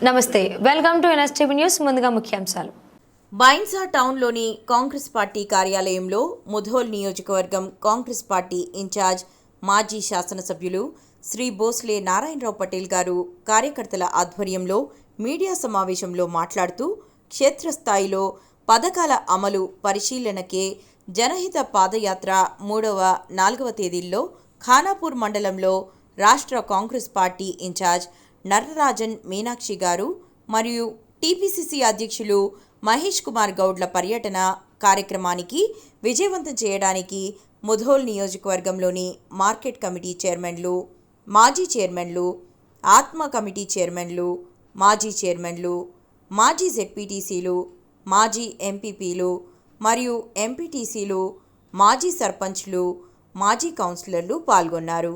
నమస్తే welcome to NSTV news ముందుగా ముఖ్యాంశాలు. బైన్సా టౌన్లోని కాంగ్రెస్ పార్టీ కార్యాలయంలో ముధోల్ నియోజకవర్గం కాంగ్రెస్ పార్టీ ఇన్ఛార్జ్ మాజీ శాసనసభ్యులు శ్రీ భోస్లే నారాయణరావు పటేల్ గారు కార్యకర్తల ఆధ్వర్యంలో మీడియా సమావేశంలో మాట్లాడుతూ క్షేత్రస్థాయిలో పథకాల అమలు పరిశీలనకే జనహిత పాదయాత్ర మూడవ నాలుగవ తేదీల్లో ఖానాపూర్ మండలంలో రాష్ట్ర కాంగ్రెస్ పార్టీ ఇన్ఛార్జ్ నర్రరాజన్ మీనాక్షి గారు మరియు టీపీసీసీ అధ్యక్షులు మహేష్ కుమార్ గౌడ్ల పర్యటన కార్యక్రమానికి విజయవంతం చేయడానికి ముధోల్ నియోజకవర్గంలోని మార్కెట్ కమిటీ చైర్మన్లు మాజీ చైర్మన్లు ఆత్మ కమిటీ చైర్మన్లు మాజీ చైర్మన్లు మాజీ జెడ్పీటీసీలు మాజీ ఎంపీపీలు మరియు ఎంపీటీసీలు మాజీ సర్పంచ్లు మాజీ కౌన్సిలర్లు పాల్గొన్నారు.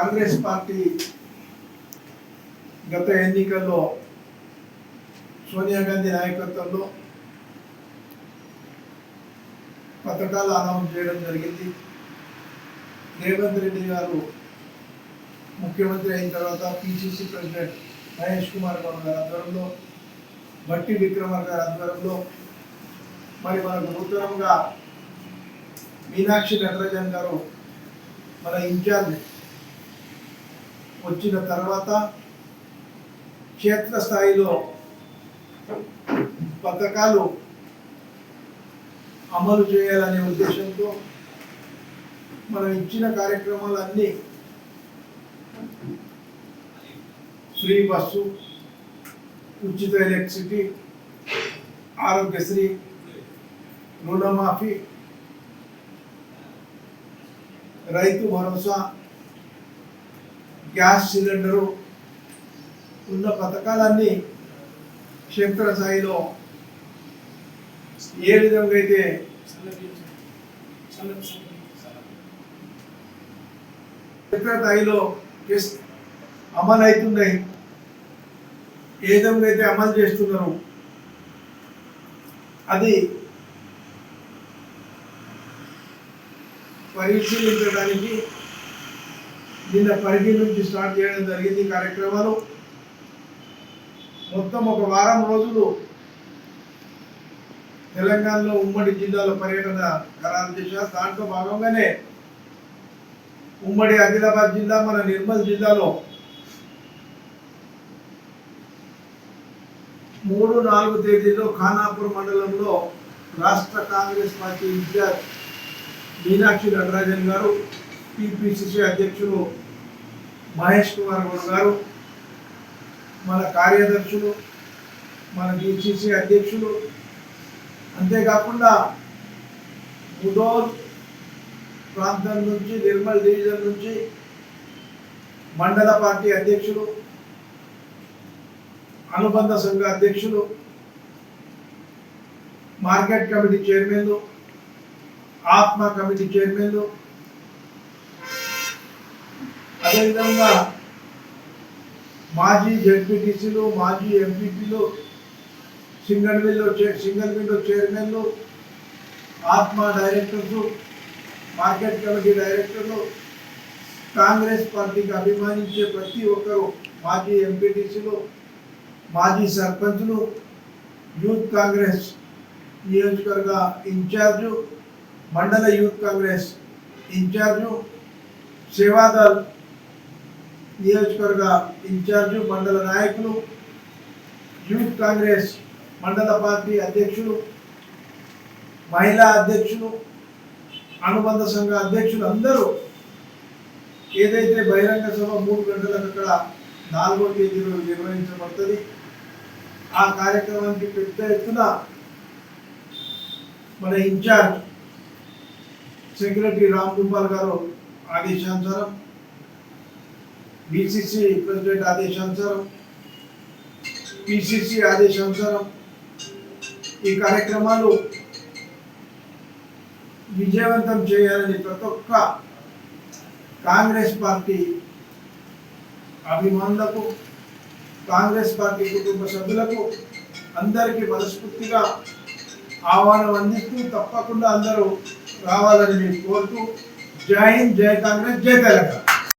కాంగ్రెస్ పార్టీ గత ఎన్నికల్లో సోనియా గాంధీ నాయకత్వంలో పథకాలు అనౌన్స్ చేయడం జరిగింది. రేవంత్ రెడ్డి గారు ముఖ్యమంత్రి అయిన తర్వాత పిసిసి ప్రెసిడెంట్ మహేష్ కుమార్ గౌడ్ గారి ఆధ్వర్యంలో బట్టి విక్రమార్ గారి ఆధ్వర్యంలో మరి మనకు నూతనంగా మీనాక్షి నటరాజన్ గారు మన ఇన్ఛార్జ్ వచ్చిన తర్వాత క్షేత్రస్థాయిలో పథకాలు అమలు చేయాలనే ఉద్దేశంతో మనం ఇచ్చిన కార్యక్రమాలన్నీ ఫ్రీ బస్సు ఉచిత ఎలక్ట్రిసిటీ ఆరోగ్యశ్రీ రుణమాఫీ రైతు భరోసా గ్యాస్ సిలిండరు ఉన్న పథకాలన్నీ క్షేత్రస్థాయిలో ఏ విధంగా అయితే క్షేత్రస్థాయిలో స్థాయిలో అమలు అవుతున్నాయి ఏ విధంగా అయితే అమలు చేస్తున్నారు అది పరిశీలించడానికి నిన్న పరిధి నుంచి స్టార్ట్ చేయడం జరిగింది కార్యక్రమాలు. మొత్తం ఒక వారం రోజులు తెలంగాణలో ఉమ్మడి జిల్లాలో పర్యటన ఖరారు చేశారు. దాంట్లో భాగంగానే ఉమ్మడి ఆదిలాబాద్ జిల్లా మన నిర్మల్ జిల్లాలో మూడు నాలుగు తేదీలో ఖానాపూర్ మండలంలో రాష్ట్ర కాంగ్రెస్ పార్టీ ఇన్ఛార్జ్ మీనాక్షి నటరాజన్ గారు టిపిసిసి అధ్యక్షులు మహేష్ కుమార్ గౌడ్ గారు మన కార్యదర్శులు మన డిసిసి అధ్యక్షులు. అంతేకాకుండా ముదోల్ ప్రాంతం నుంచి నిర్మల్ డివిజన్ నుంచి మండల పార్టీ అధ్యక్షులు అనుబంధ సంఘ అధ్యక్షులు మార్కెట్ కమిటీ చైర్మన్లు ఆత్మ కమిటీ చైర్మన్లు అదేవిధంగా మాజీ జెడ్పీటీసీలు మాజీ ఎంపీపీలు సింగల్ విల్లో సింగల్ విండో చైర్మన్లు ఆత్మ డైరెక్టర్స్ మార్కెట్ కమిటీ డైరెక్టర్లు కాంగ్రెస్ పార్టీకి అభిమానించే ప్రతి ఒక్కరు మాజీ ఎంపీటీసీలు మాజీ సర్పంచ్లు యూత్ కాంగ్రెస్ నియోజకవర్గ ఇన్ఛార్జు మండల యూత్ కాంగ్రెస్ ఇన్ఛార్జు సేవాదల్ నియోజకవర్గ ఇన్ఛార్జు మండల నాయకులు యూత్ కాంగ్రెస్ మండల పార్టీ అధ్యక్షులు మహిళా అధ్యక్షులు అనుబంధ సంఘ అధ్యక్షులు అందరూ ఏదైతే బహిరంగ సభ మూడు గంటలకు అక్కడ నాలుగో తేదీలో నిర్వహించబడుతుంది ఆ కార్యక్రమానికి పెద్ద ఎత్తున మన ఇన్ఛార్జ్ సెక్రటరీ రామ్ గోపాల్ గారు ఆదేశానుసారం బీసీసీ ప్రెసిడెంట్ ఆదేశానుసారం పిసిసి ఆదేశానుసారం ఈ కార్యక్రమాలు విజయవంతం చేయాలని ప్రతి ఒక్క కాంగ్రెస్ పార్టీ అభిమానులకు కాంగ్రెస్ పార్టీ కుటుంబ సభ్యులకు అందరికీ మనస్ఫూర్తిగా ఆహ్వానం అందిస్తూ తప్పకుండా అందరూ రావాలని మేము కోరుతూ జై హింద్ జై కాంగ్రెస్ జై తెలంగాణ.